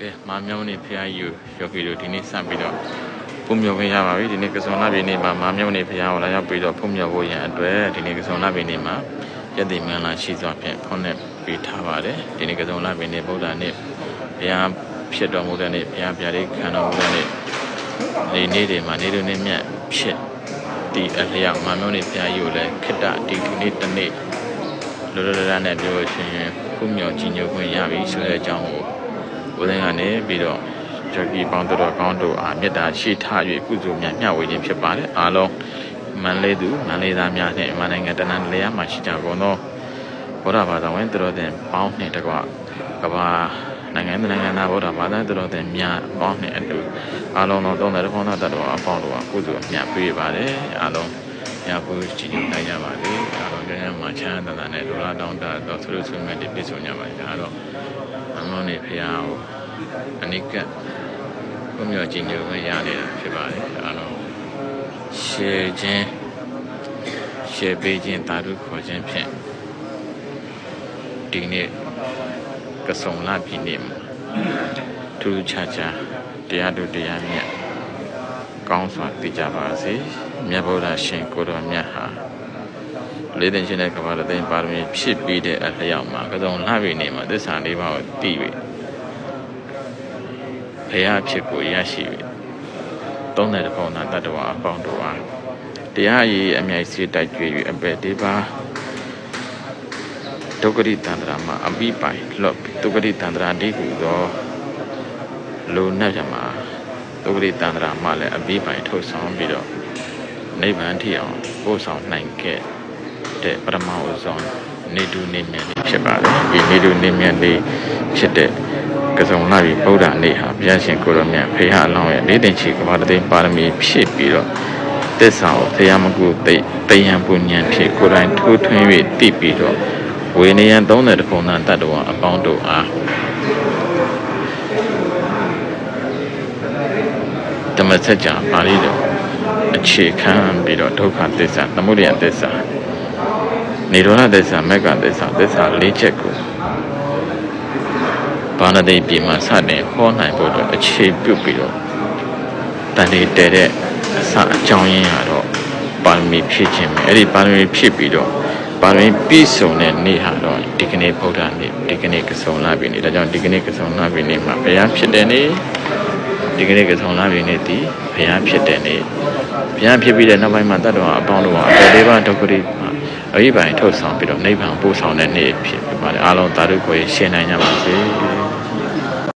ကဲမာမြောင်းနေဖရားကြီးကိုယောဂီတို့ဒီနေ့စပြီးတော့ဖုံမြော်ခွင့်ရပါပြီဒီနေ့ကစုံလာပြီနေ့မှာမာမြောင်းနေဖရားကိုလာရောက်ပြီးတော့ဖုံမြော်ဖို့ရန်အတွက်ဒီနေ့ကစုံလာပြီနေ့မှာယက်တိမင်္ဂလာရှိစွာဖြင့်ဖုန်းနဲ့ပေးထားပါတယ်ဒီနေ့ကစုံလာပြီနေ့ဗုဒ္ဓနေ့ဘုရားဖြစ်တော်မူတဲ့နေ့ဘုရားဗျာဒိတ်ခံတော်မူတဲ့နေ့ဒီနေ့တွေမှာနေတို့နေ့မြတ်ဖြစ်ဒီအလျောက်မာမြောင်းနေဖရားကြီးကိုလည်းခိတ္တဒီဒီနေ့တစ်နေ့လောလောလတ်လတ်နဲ့ပြောရှင်ဖုံမြော်ကြီးညိုခွင့်ရပြီဆိုတဲ့အကြောင်းကို ကိုယ်တိုင်ကနေပြီးတော့ဂျက်ကီပေါင်းတော်ကောင်းတို့အားမေတ္တာရှိထား၍ကုသိုလ်များမျှဝေခြင်းဖြစ်ပါတယ်အားလုံးမန္တလေးသူမန္တလေးသားများနဲ့မြန်မာနိုင်ငံတနင်္လာရီမှာရှိကြကုန်သောဗုဒ္ဓဘာသာဝင်သူတော်တင်ပေါင်းနှင့်တကွကဘာနိုင်ငံနိုင်ငံသားဗုဒ္ဓဘာသာသူတော်တင်များပေါင်းနှင့်အတူအားလုံးသောသုံးတဲ့ဘုန်းတော်တတ်တော်အပေါင်းတို့ကကုသိုလ်မျှပေးပါတယ်အားလုံးရဖို့ကြည်ညိုနိုင်ကြပါလေအားလုံးကျမ်းမှာချမ်းသာတာနဲ့ဒုလာတောင်းတတော်ဆုလို့ဆုမြတ်ပြည့်စုံကြပါစေအားလုံးအမောနေဖရာကို အနိကဘုံမြော်ကြီးညိုခွင့်ရနေတာဖြစ်ပါတယ်အားလုံးရှယ်ခြင်းရှယ်ပေးခြင်းတာတို့ခေါ်ခြင်းဖြင့်ဒီနေ့ကဆုံလာပြီနေ့မှာထူးခြားခြားတရားတို့တရားမြတ်ကောင်းစွာသိကြပါစေမြတ်ဗုဒ္ဓရှင်ကိုတော်မြတ်ဟာလေးသိင်ရှင်တဲ့ကမ္ဘာသိင်ပါရမီဖြစ်ပြီးတဲ့အလျောက်မှာကဆုံလာပြီနေ့မှာသစ္စာလေးပါးကိုသိပြီ ဘုရားဖြစ်ကိုရရှိပြီသုံးတဲ့ဘုံသာတတ္တဝါအပေါင်းတို့အားတရားရည်အမြိုက်စေတိုက်ကြွေ၍အပေဒီပါဒုက္ခရိတန္တရာမှာအပိပိုင်လော့ဒုက္ခရိတန္တရာဒီကူသောလူနဲ့ပြမှာဒုက္ခရိတန္တရာမှာလည်းအပိပိုင်ထုတ်ဆောင်ပြီးတော့နိဗ္ဗာန်ထိအောင်ပို့ဆောင်နိုင်ခဲ့တဲ့ပရမဝဇောနေတုနေမြတ်လေးဖြစ်ပါတယ်ဒီနေတုနေမြတ်လေးဖြစ်တဲ့ ကစုံလာပြီဗုဒ္ဓနေ့ဟာဘုရားရှင်ကိုရောမြတ်ဖေဟာအလောင်းရဲ့လေးသိင်ချီကဘာတသိန်းပါရမီဖြစ်ပြီးတော့တစ္ဆာကိုတရားမကုသိတယံပုညံဖြစ်ကိုယ်တိုင်ထိုးထွင်း၍တည်ပြီးတော့ဝေနေယံ30တပုံသတ္တဝါအပေါင်းတို့အားဓမ္မစကြာပါဠိတော်အခြေခံပြီးတော့ဒုက္ခသစ္စာသမုဒယသစ္စာនិရောဓသစ္စာမဂ္ဂသစ္စာသစ္စာ၄ချက်ကို ဘာနာတိပြည်မှာစတင်ဟောနိုင်ဖို့အတွက်အခြေပြုပြီးတော့တန်လေးတဲတဲ့အစအကြောင်းရင်းကတော့ပါရမီဖြည့်ခြင်းပဲအဲ့ဒီပါရမီဖြည့်ပြီးတော့ပါရမီပြည့်စုံတဲ့နေ့ဟာတော့ဒီကနေ့ဗုဒ္ဓနေ့ဒီကနေ့ကဆုံလာပြီနေ့ဒါကြောင့်ဒီကနေ့ကဆုံလာပြီနေ့မှာဘုရားဖြစ်တဲ့နေ့ဒီကနေ့ကဆုံလာပြီနေ့ဒီဘုရားဖြစ်တဲ့နေ့ဘုရားဖြစ်ပြီးတဲ့နောက်ပိုင်းမှာတတ္တဝါအပေါင်းတို့ဟာအတေလေးပါဒုက္ခရိမှာအဘိပိုင်ထုတ်ဆောင်ပြီးတော့နိဗ္ဗာန်ပို့ဆောင်တဲ့နေ့ဖြစ်ပါတယ်အားလုံးသာဓုကိုရှင်းနိုင်ကြပါစေ